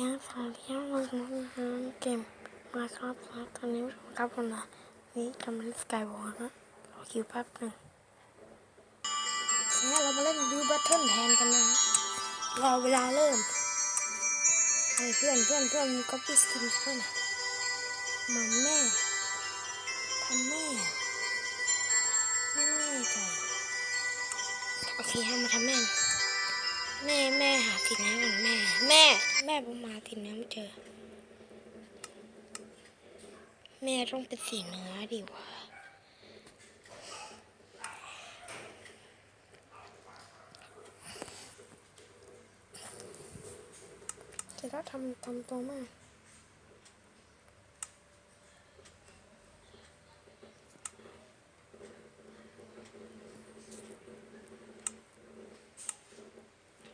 ดีครับสวัสดีครับเราจะมาเล่นเกมมาครับตอนนี้ครับผมนะนี่กำลังเล่นสกายวอล์กนะรอคิวแป๊บหนึ่งงั้เรามาเล่นบิวบัตเทิลแทนกันนะรอเวลาเริ่มไอ้เพื่อนเพื่อนเพื่อนมีก๊อปปี้สกินเพื่อนหมาแม่ทำแม่ไม่แน่ใจโอเคให้มาทำแม่ แม่แม่หาสินเนื้อก่อนแม่ แม่ แม่ผมมาสินเนื้อไม่เจอ แม่ต้องเป็นสีเนื้อดีวะจะต้องทำทำตัวมาก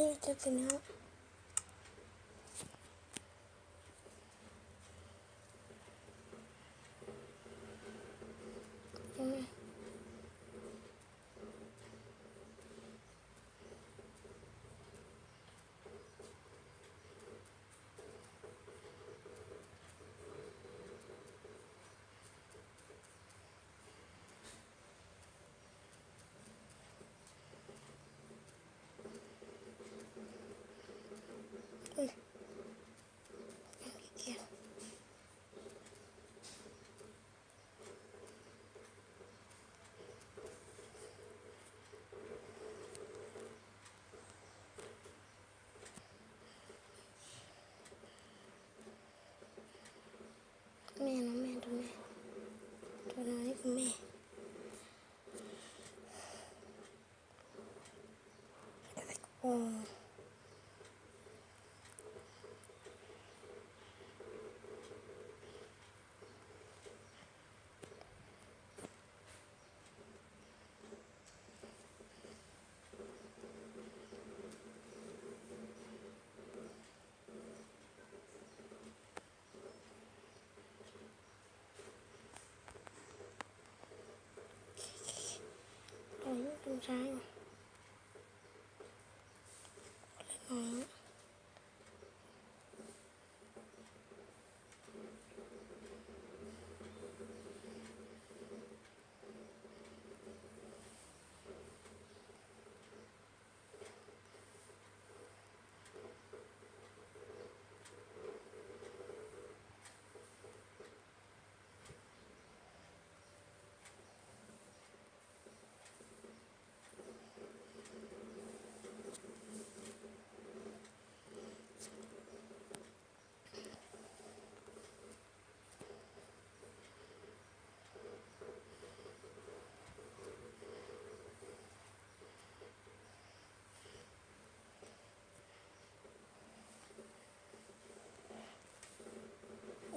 นมันคิดมากก็เลยจะโหลดอันนี้ก็ไม่บอกเกลียดแม่ใส่ชุดตันตานี่จะเป็นเนื้ออืม อุ้ยเกียจแม่นะแม่ตัวแม่ตัวน้อยนี่คือแม่โอ้ ต รงนี้ตรงซ้ายเล็กน้อย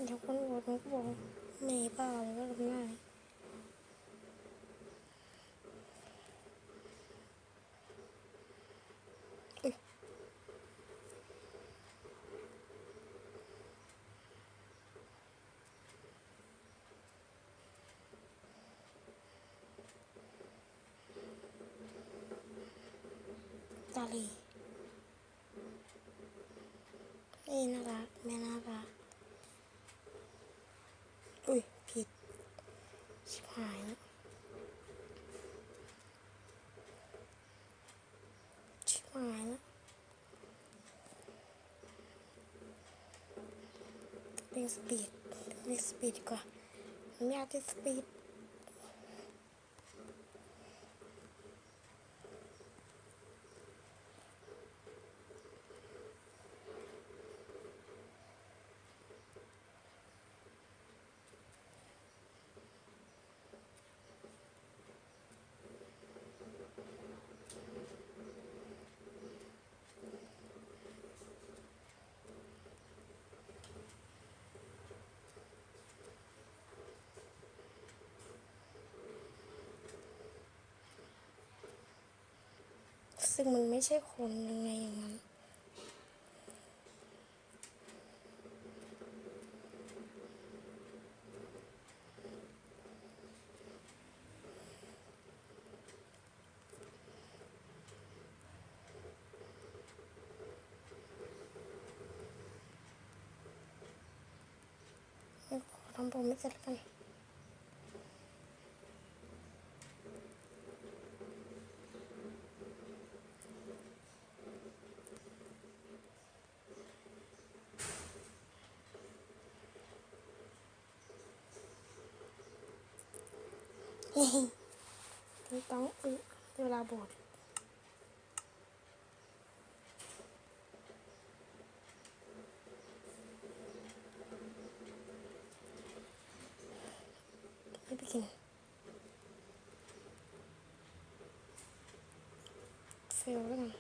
เดี๋ยวคนบอกมันก็บอกแม่เปล่าเลยก็ทำได้อุ๊ยตา ลี นี่น่ารักแม่น่ารัก อุ้ย ผิด ชิบหายล้วชิบหายแล้วเล่นสปีดเล่นสปีดดีกว่าไม่อยากเล่นสปีด ซึ่งมันไม่ใช่คนยังไงอย่างนั้นขอทำผมไม่เสร็จแล้วกัน ต้องต้องอึเวลาบดไม่ไปกินเฟลแล้วกัน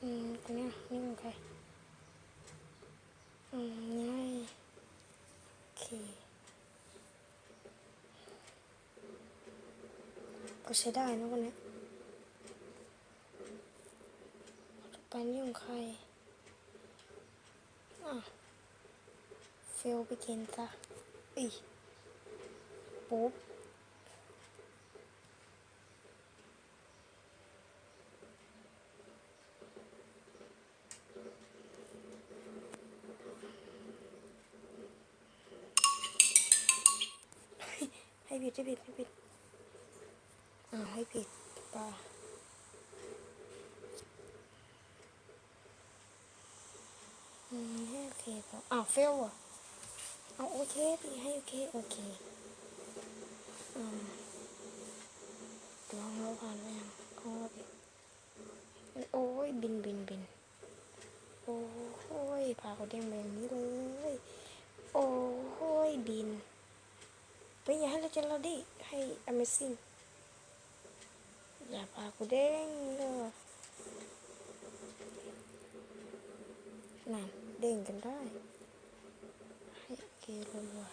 อืมคนเนี้นี่เป็นใครอืมง่ายโอเค ก็ใช้ได้นะวันนี้ไปนี่ของใครอะเฟลไปกินซะอีปุ๊บให้ผิดให้ผิดให้ผิด อ่าให้ผิดปลาอืมให้โอเคพออ้าวเฟลอะเอาโอเคพี่ให้โอเคโอเคอืมลองเราผ่านไปยังเอาละพี่โอ้ยบินบินบินโอ้ยพาเขาเด้งมาอย่างนี้เลย โอ้ยบินไปอย่าให้เราเจอเราดิให้ Amazing Gelap aku deng nữa nè, đen gần đây Hãy kê luôn rồi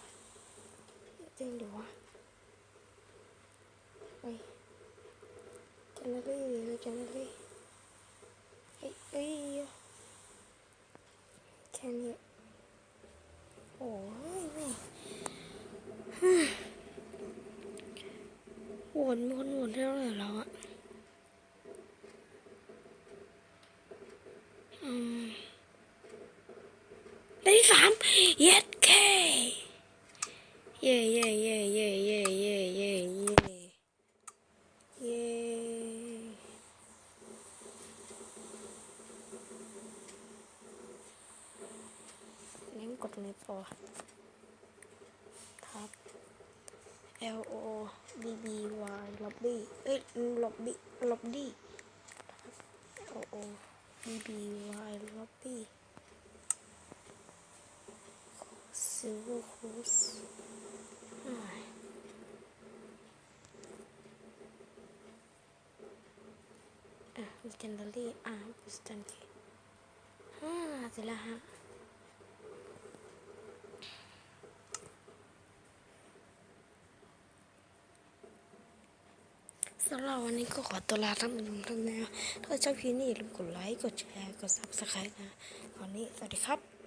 Đen đi quá Ui Chân nó đi rồi chân nó đi Ê ê Chân nhẹ Ôi này Buồn buồn buồn theo này là ạ รงนี้ปอทับ L O B B Y lobby เอ้ย lobby lobby L O B B Y lobby Silver Cruise อ่าอะ legendary อะ piston key อ่าเสร็จแล้วฮะ สำหรับวันนี้ก็ขอตัวลาท่านผู้ชมท่านนะถ้าชอบคลิปนี้อย่าลืมกดไลค์ กดแชร์ กดซับสไครต์นะตอนนี้สวัสดีครับ